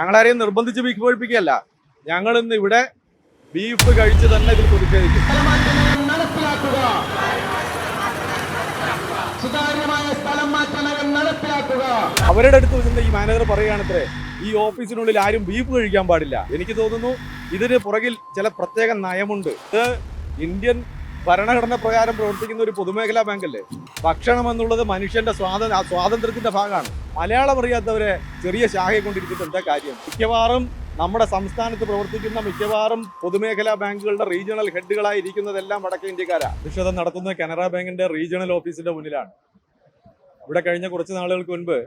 ഞങ്ങളാരെയും നിർബന്ധിച്ച് ബീഫ് കഴിപ്പിക്കുകയല്ല. ഞങ്ങൾ ഇന്ന് ഇവിടെ ബീഫ് കഴിച്ച് തന്നെ ഇതിൽ പ്രതിഷേധിക്കും. അവരുടെ അടുത്ത് വെച്ചിട്ട് ഈ മാനേജർ പറയുകയാണത്രേ ഈ ഓഫീസിനുള്ളിൽ ആരും ബീഫ് കഴിക്കാൻ പാടില്ല. എനിക്ക് തോന്നുന്നു ഇതിന് പുറകിൽ ചില പ്രത്യേക നയമുണ്ട്. ഇത് ഇന്ത്യൻ ഭരണഘടന പ്രകാരം പ്രവർത്തിക്കുന്ന ഒരു പൊതുമേഖലാ ബാങ്കല്ലേ? ഭക്ഷണം എന്നുള്ളത് മനുഷ്യന്റെ സ്വാത സ്വാതന്ത്ര്യത്തിന്റെ ഭാഗമാണ്. മലയാളം അറിയാത്തവരെ ചെറിയ ശാഖയെ എന്താ കാര്യം? മിക്കവാറും നമ്മുടെ സംസ്ഥാനത്ത് പ്രവർത്തിക്കുന്ന മിക്കവാറും പൊതുമേഖലാ ബാങ്കുകളുടെ റീജിയണൽ ഹെഡുകളായി ഇരിക്കുന്നതെല്ലാം വടക്കേ ഇന്ത്യക്കാരാ. പ്രതിഷേധം നടത്തുന്നത് കനറ ബാങ്കിന്റെ റീജിയണൽ ഓഫീസിന്റെ മുന്നിലാണ്. ഇവിടെ കഴിഞ്ഞ കുറച്ച് നാളുകൾക്ക് മുൻപ്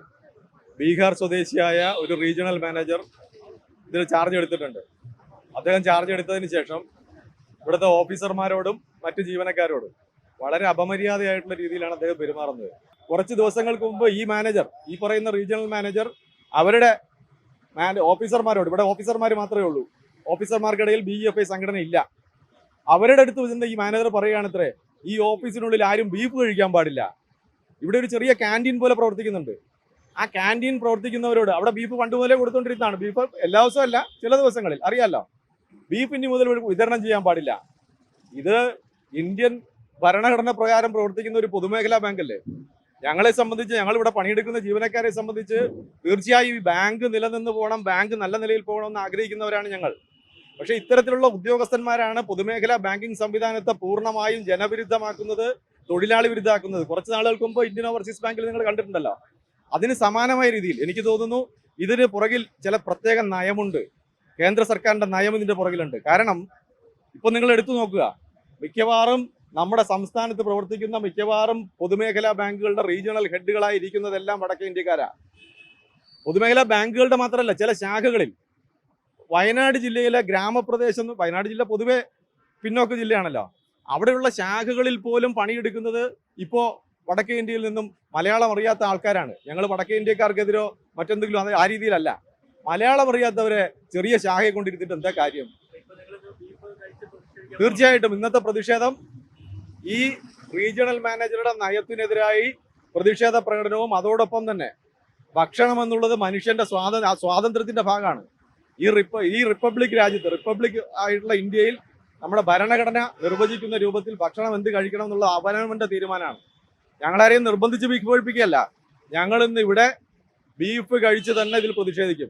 ബീഹാർ സ്വദേശിയായ ഒരു റീജിയണൽ മാനേജർ ഇതിന് ചാർജ് എടുത്തിട്ടുണ്ട്. അദ്ദേഹം ചാർജ് എടുത്തതിന് ശേഷം ഇവിടുത്തെ ഓഫീസർമാരോടും മറ്റ് ജീവനക്കാരോടും വളരെ അപമര്യാദയായിട്ടുള്ള രീതിയിലാണ് അദ്ദേഹം പെരുമാറുന്നത്. കുറച്ച് ദിവസങ്ങൾക്ക് മുമ്പ് ഈ മാനേജർ ഈ പറയുന്ന റീജിയണൽ മാനേജർ അവരുടെ ഓഫീസർമാരോട് ഇവിടെ ഓഫീസർമാർ മാത്രമേ ഉള്ളൂ. ഓഫീസർമാർക്കിടയിൽ ബി എഫ് ഐ സംഘടന ഇല്ല. അവരുടെ അടുത്ത് വെച്ചിട്ട് ഈ മാനേജർ പറയുകയാണത്രേ ഈ ഓഫീസിനുള്ളിൽ ആരും ബീഫ് കഴിക്കാൻ പാടില്ല. ഇവിടെ ഒരു ചെറിയ ക്യാന്റീൻ പോലെ പ്രവർത്തിക്കുന്നുണ്ട്. ആ ക്യാന്റീൻ പ്രവർത്തിക്കുന്നവരോട് അവിടെ ബീഫ് പണ്ട് മുതലേ കൊടുത്തോണ്ടിരുന്നതാണ്. ബീഫ് എല്ലാ ദിവസവും അല്ല ചില ദിവസങ്ങളിൽ. അറിയാമല്ലോ ബീഫ് ഇനി മുതൽ വിതരണം ചെയ്യാൻ പാടില്ല. ഇത് ഇന്ത്യൻ ഭരണഘടന പ്രകാരം പ്രവർത്തിക്കുന്ന ഒരു പൊതുമേഖലാ ബാങ്കല്ലേ ഞങ്ങളെ സംബന്ധിച്ച് ഞങ്ങൾ ഇവിടെ പണിയെടുക്കുന്ന ജീവനക്കാരെ സംബന്ധിച്ച് തീർച്ചയായും ഈ ബാങ്ക് നിലനിന്ന് പോകണം ബാങ്ക് നല്ല നിലയിൽ പോകണം എന്ന് ആഗ്രഹിക്കുന്നവരാണ് ഞങ്ങൾ. പക്ഷേ ഇത്തരത്തിലുള്ള ഉദ്യോഗസ്ഥന്മാരാണ് പൊതുമേഖലാ ബാങ്കിംഗ് സംവിധാനത്തെ പൂർണമായും ജനവിരുദ്ധമാക്കുന്നത് തൊഴിലാളി വിരുദ്ധമാക്കുന്നത്. കുറച്ച് നാളുകൾക്ക് മുമ്പ് ഇന്ത്യൻ ഓവർസീസ് ബാങ്കിൽ നിങ്ങൾ കണ്ടിട്ടുണ്ടല്ലോ. അതിന് സമാനമായ രീതിയിൽ എനിക്ക് തോന്നുന്നു ഇതിന് പുറകിൽ ചില പ്രത്യേക നയമുണ്ട്. കേന്ദ്ര സർക്കാരിന്റെ നയം ഇതിന്റെ പുറകിലുണ്ട്. കാരണം ഇപ്പൊ നിങ്ങൾ എടുത്തു നോക്കുക. മിക്കവാറും നമ്മുടെ സംസ്ഥാനത്ത് പ്രവർത്തിക്കുന്ന മിക്കവാറും പൊതുമേഖലാ ബാങ്കുകളുടെ റീജിയണൽ ഹെഡുകളായി ഇരിക്കുന്നതെല്ലാം വടക്കേ ഇന്ത്യക്കാരാ. പൊതുമേഖലാ ബാങ്കുകളുടെ മാത്രമല്ല ചില ശാഖകളിൽ. വയനാട് ജില്ലയിലെ ഗ്രാമപ്രദേശം വയനാട് ജില്ല പൊതുവെ പിന്നോക്ക ജില്ലയാണല്ലോ. അവിടെയുള്ള ശാഖകളിൽ പോലും പണിയെടുക്കുന്നത് ഇപ്പോൾ വടക്കേ ഇന്ത്യയിൽ നിന്നും മലയാളം അറിയാത്ത ആൾക്കാരാണ്. ഞങ്ങൾ വടക്കേ ഇന്ത്യക്കാർക്കെതിരോ മറ്റെന്തെങ്കിലും അത് ആ രീതിയിലല്ല. മലയാളം അറിയാത്തവരെ ചെറിയ ശാഖയെ കൊണ്ടിരുത്തിട്ട് എന്താ കാര്യം? തീർച്ചയായിട്ടും ഇന്നത്തെ പ്രതിഷേധം ഈ റീജിയണൽ മാനേജറുടെ നയത്തിനെതിരായി പ്രതിഷേധ പ്രകടനവും അതോടൊപ്പം തന്നെ ഭക്ഷണം എന്നുള്ളത് മനുഷ്യന്റെ സ്വാതന്ത്ര്യ സ്വാതന്ത്ര്യത്തിന്റെ ഭാഗമാണ്. ഈ റിപ്പ ഈ റിപ്പബ്ലിക് രാജ്യത്ത് റിപ്പബ്ലിക് ആയിട്ടുള്ള ഇന്ത്യയിൽ നമ്മുടെ ഭരണഘടന നിർവചിക്കുന്ന രൂപത്തിൽ ഭക്ഷണം എന്ത് കഴിക്കണം എന്നുള്ള അവനവന്റെ തീരുമാനമാണ്. ഞങ്ങളാരെയും നിർബന്ധിച്ച് ബീഫ് ഞങ്ങൾ ഇന്ന് ഇവിടെ ബീഫ് കഴിച്ച് തന്നെ ഇതിൽ പ്രതിഷേധിക്കും.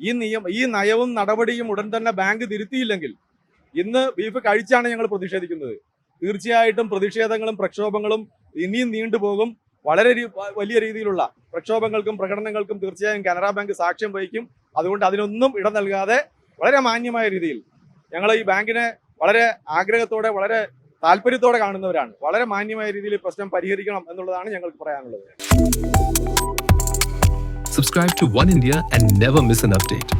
ഈ നിയമ ഈ നയവും നടപടിയും ഉടൻ തന്നെ ബാങ്ക് തിരുത്തിയില്ലെങ്കിൽ ഇന്ന് ബീഫ് കഴിച്ചാണ് ഞങ്ങൾ പ്രതിഷേധിക്കുന്നത്. തീർച്ചയായിട്ടും പ്രതിഷേധങ്ങളും പ്രക്ഷോഭങ്ങളും ഇനിയും നീണ്ടുപോകും വളരെ വലിയ രീതിയിലുള്ള പ്രക്ഷോഭങ്ങൾക്കും പ്രകടനങ്ങൾക്കും തീർച്ചയായും കാനറ ബാങ്ക് സാക്ഷ്യം വഹിക്കും. അതുകൊണ്ട് അതിനൊന്നും ഇടം നൽകാതെ വളരെ മാന്യമായ രീതിയിൽ ഞങ്ങൾ ഈ ബാങ്കിനെ വളരെ ആഗ്രഹത്തോടെ വളരെ താല്പര്യത്തോടെ കാണുന്നവരാണ്. വളരെ മാന്യമായ രീതിയിൽ പ്രശ്നം പരിഹരിക്കണം എന്നുള്ളതാണ് ഞങ്ങൾക്ക് പറയാനുള്ളത്. Subscribe to One India and never miss an update.